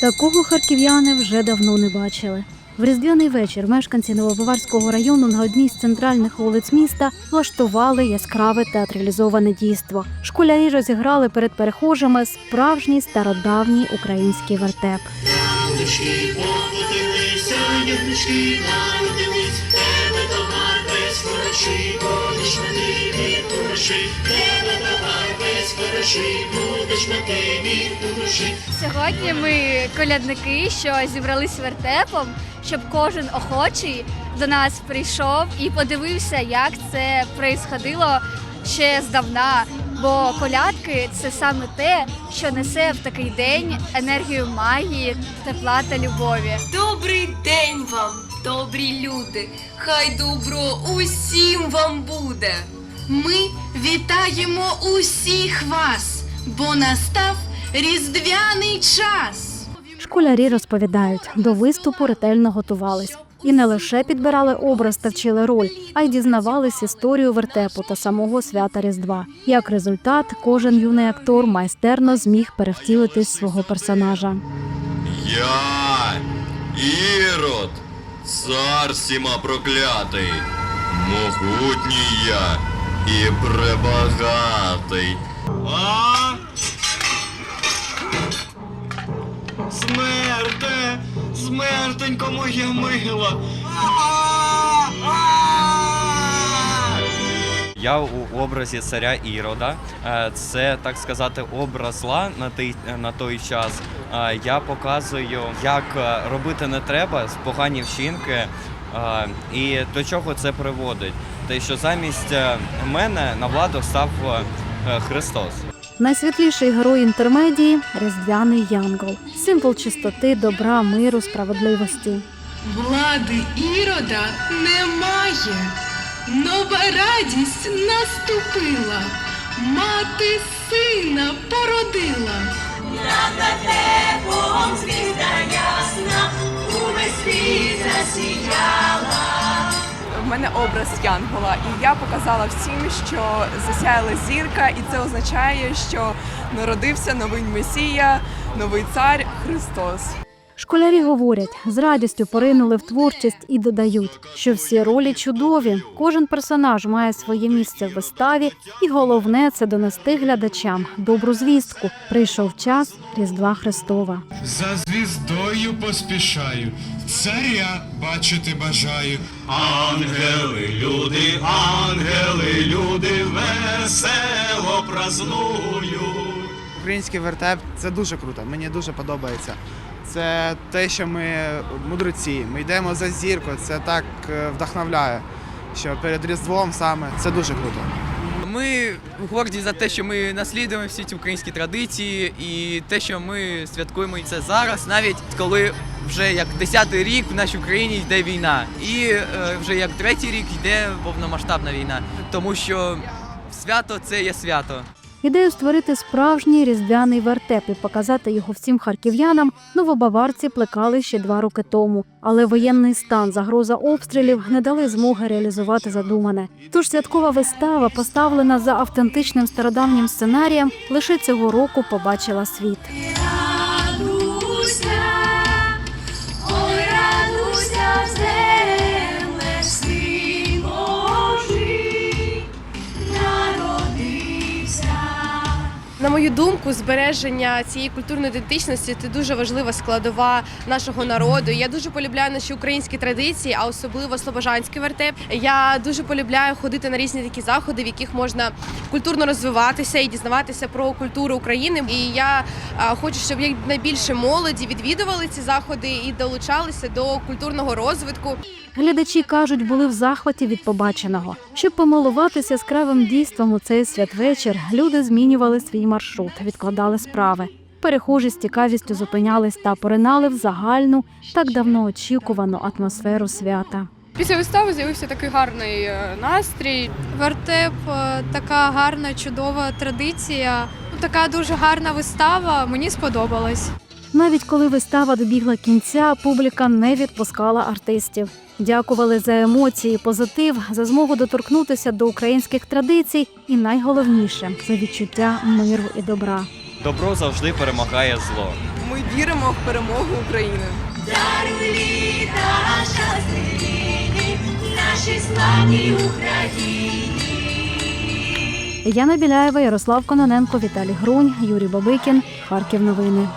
Такого харків'яни вже давно не бачили. В різдвяний вечір мешканці Новобаварського району на одній з центральних вулиць міста влаштували яскраве театралізоване дійство. Школярі розіграли перед перехожими справжній стародавній український вертеп. Тебе весь будеш мати від душі. Сьогодні ми колядники, що зібрались вертепом, щоб кожен охочий до нас прийшов і подивився, як це происходило ще здавна. Бо колядки це саме те, що несе в такий день енергію магії, тепла та любові. Добрий день вам, добрі люди. Хай добро усім вам буде. Ми вітаємо усіх вас, бо настав різдвяний час. Школярі розповідають, до виступу ретельно готувались. І не лише підбирали образ та вчили роль, а й дізнавались історію вертепу та самого свята Різдва. Як результат, кожен юний актор майстерно зміг перевтілитись свого персонажа. Я, Ірод, цар всіма проклятий, могутній я і пребагатий. А? Смерте, смертенько моя мила. Я у образі царя Ірода. Е, Це так сказати образ зла на той, на той час. Е, Я показую, як е, робити не треба з погані вчинки і до чого це приводить. Те, що замість е, мене на владу став е, Христос. Найсвітліший герой інтермедії різдвяний янгол, символ чистоти, добра, миру, справедливості. Влади Ірода немає. Нова радість наступила. Мати сина породила. В мене образ Янгола, і я показала всім, що засяяла зірка, і це означає, що народився новий Месія, новий цар Христос. Школярі говорять, з радістю поринули в творчість і додають, що всі ролі чудові. Кожен персонаж має своє місце в виставі, і головне це донести глядачам добру звістку. Прийшов час Різдва Христова. За звіздою поспішаю, царя бачити бажаю. Ангели, люди, ангели, люди весело празнують. Український вертеп це дуже круто. Мені дуже подобається. Це те, що ми мудреці. Ми йдемо за зіркою. Це так е, вдохновляє. Що перед Різдвом саме це дуже круто. Ми горді за те, що ми наслідуємо всі ці українські традиції, і те, що ми святкуємо це зараз, навіть коли вже як десятий рік в нашій Україні йде війна, і е, вже як третій рік йде повномасштабна війна, тому що свято це є свято. Ідею створити справжній різдвяний вертеп і показати його всім харків'янам новобаварці плекали ще два роки тому. Але воєнний стан, загроза обстрілів не дали змоги реалізувати задумане. Тож святкова вистава, поставлена за автентичним стародавнім сценарієм, лише цього року побачила світ. На мою думку, збереження цієї культурної ідентичності це дуже важлива складова нашого народу. Я дуже полюбляю наші українські традиції, а особливо слобожанський вертеп. Я дуже полюбляю ходити на різні такі заходи, в яких можна культурно розвиватися і дізнаватися про культуру України. І я хочу, щоб якнайбільше молоді відвідували ці заходи і долучалися до культурного розвитку. Глядачі кажуть, були в захваті від побаченого. Щоб помилуватися яскравим дійством у цей святвечір, люди змінювали свій маршрут, відкладали справи. Перехожі з цікавістю зупинялись та поринали в загальну, так давно очікувану атмосферу свята. Після вистави з'явився такий гарний е, настрій. Вертеп е, така гарна, чудова традиція. Така дуже гарна вистава. Мені сподобалась. Навіть коли вистава добігла кінця, публіка не відпускала артистів. Дякували за емоції, позитив, за змогу доторкнутися до українських традицій, і найголовніше за відчуття миру і добра. Добро завжди перемагає зло. Ми віримо в перемогу України. Даруй літа щасливі нашій славній Україні. Яна Біляєва, Ярослав Кононенко, Віталій Грунь, Юрій Бабикін, Харків. Новини.